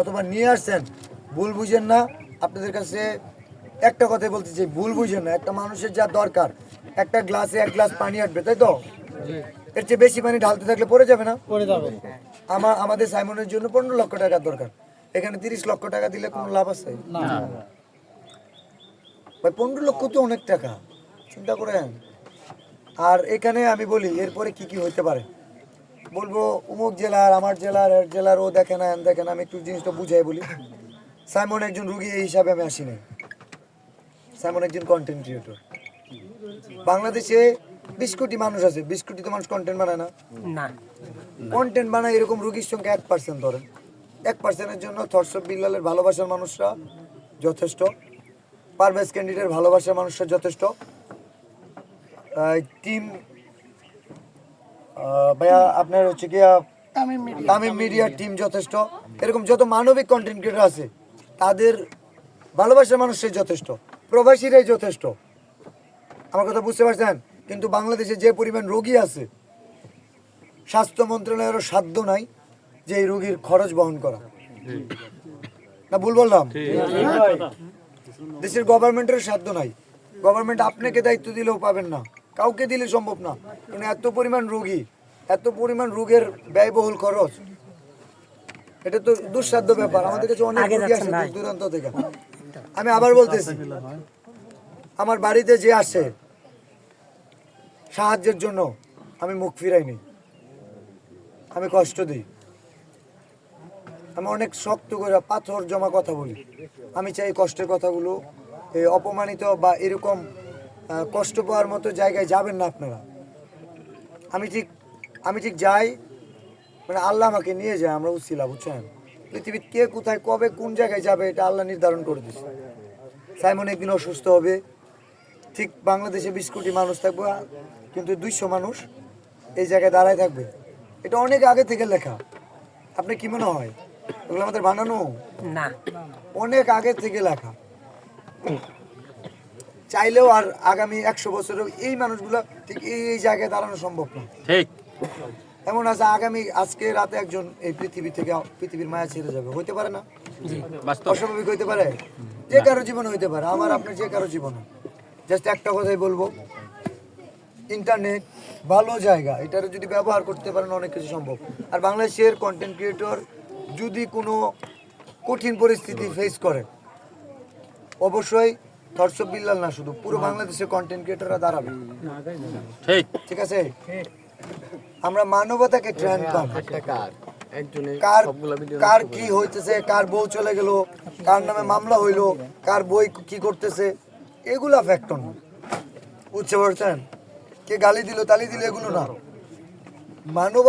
অথবা নিয়ে আসছেন ভুল বুঝেন না। আপনাদের কাছে একটা কথাই বলতে চাই ভুল বুঝেন না। একটা মানুষের যা দরকার একটা গ্লাসে এক গ্লাস পানি আটবে তাই তো? এর চেয়ে বেশি পানি ঢালতে থাকলে পড়ে যাবে না? পড়ে যাবে। আমার আমাদের সাইমনের জন্য পনেরো লক্ষ টাকার দরকার। এখানে তিরিশ লক্ষ টাকা দিলে কোনো লাভ আছে? না। ভাই পনেরো লক্ষ তো অনেক টাকা। চিন্তা করেন। আর এখানে আমি বলি এরপরে কি কি হইতে পারে? বলব অমুক জেলার আমার জেলার এর জেলার ও দেখে না এন দেখে না আমি একটু জিনিসটা বুঝাই বলি। সাইমন একজন রুগী এই হিসাবে আমি আসি নাই সাইমন একজন কন্টেন্ট ক্রিয়েটর বাংলাদেশে বিশ কোটি মানুষ আছে বিশ কোটি তো মানুষ কন্টেন্ট বানায় না। না। কন্টেন্ট বানায় এরকম রুগীর সংখ্যা এক পার্সেন্ট ধরেন। এক পার্সেন্টের জন্য থরসব বিল্লালের ভালোবাসার মানুষরা যথেষ্ট। পারভেজ ক্যান্ডিডেট ভালোবাসার মানুষরা যথেষ্ট। টিম ভাইয়া আপনার হচ্ছে কি তামিম মিডিয়ার টিম যথেষ্ট। এরকম যত মানবিক কন্টেন্ট ক্রিয়েটার আছে তাদের ভালোবাসার মানুষের যথেষ্ট। প্রবাসীরাই যথেষ্ট। আমার কথা বুঝতে পারছেন? কিন্তু বাংলাদেশে যে পরিমাণ রোগী আছে স্বাস্থ্য মন্ত্রণালয়েরও সাধ্য নাই যে এই রোগীর খরচ বহন করা। না ভুল বললাম? দেশের গভর্নমেন্টের সাধ্য নাই। গভর্নমেন্ট আপনাকে দায়িত্ব দিলেও পাবেন না। কাউকে দিলে সম্ভব না। কারণ এত পরিমাণ রোগী এত পরিমাণ রোগের ব্যয়বহুল খরচ। এটা তো দুঃসাধ্য ব্যাপার। আমাদের কাছে অনেক রোগী আসে। দূরান্ত থেকে। আমি আবার বলতেছি আমার বাড়িতে যে আসে সাহায্যের জন্য আমি মুখ ফিরাইনি। আমি কষ্ট দিই। আমি অনেক শক্ত করে পাথর জমা কথা বলি। আমি চাই কষ্টের কথাগুলো এই অপমানিত বা এরকম কষ্ট পাওয়ার মতো জায়গায় যাবেন না আপনারা। আমি ঠিক আমি ঠিক যাই মানে আল্লাহ আমাকে নিয়ে যায় আমরা উচ্ছিলা বুঝছেন? পৃথিবীর কে কোথায় কবে কোন জায়গায় যাবে এটা আল্লাহ নির্ধারণ করে দিচ্ছে সাইমন একদিন অসুস্থ হবে ঠিক বাংলাদেশে বিশ কোটি মানুষ থাকবে কিন্তু দুইশো মানুষ এই জায়গায় দাঁড়ায় থাকবে। এটা অনেক আগে থেকে লেখা। আপনি কি মনে হয়? এগুলো আমাদের বানানো? না। অনেক আগে থেকে লেখা। চাইলেও আর আগামী একশো বছরেও এই মানুষগুলো ঠিক এই জায়গায় দাঁড়ানো সম্ভব না। ঠিক। এমন আছে আগামী আজকে রাতে একজন এই পৃথিবী থেকে পৃথিবীর মায়া ছেড়ে যাবে। হইতে পারে না? অস্বাভাবিক হইতে পারে? যে কারও জীবন হইতে পারে আমার আপনার যে কারও জীবন। জাস্ট একটা কথাই বলব ইন্টারনেট ভালো জায়গা এটার যদি ব্যবহার করতে পারেন অনেক কিছু সম্ভব। আর বাংলাদেশের কন্টেন্ট ক্রিয়েটর যদি কোনো কঠিন পরিস্থিতি ফেস করে অবশ্যই থরসব বিল্লাল না শুধু পুরো বাংলাদেশের কন্টেন্ট ক্রিয়েটররা দাঁড়াবে। ঠিক। ঠিক আছে? আমরা মানবতাকে ট্রেন পাবো কার। কার কার কি হইতেছে কার বউ চলে গেল কার নামে মামলা হইল কার বই কি করতেছে এগুলা ফ্যাক্টর না বুঝতে পারছেন? কে গালি দিল তালি দিল এগুলো না। মানব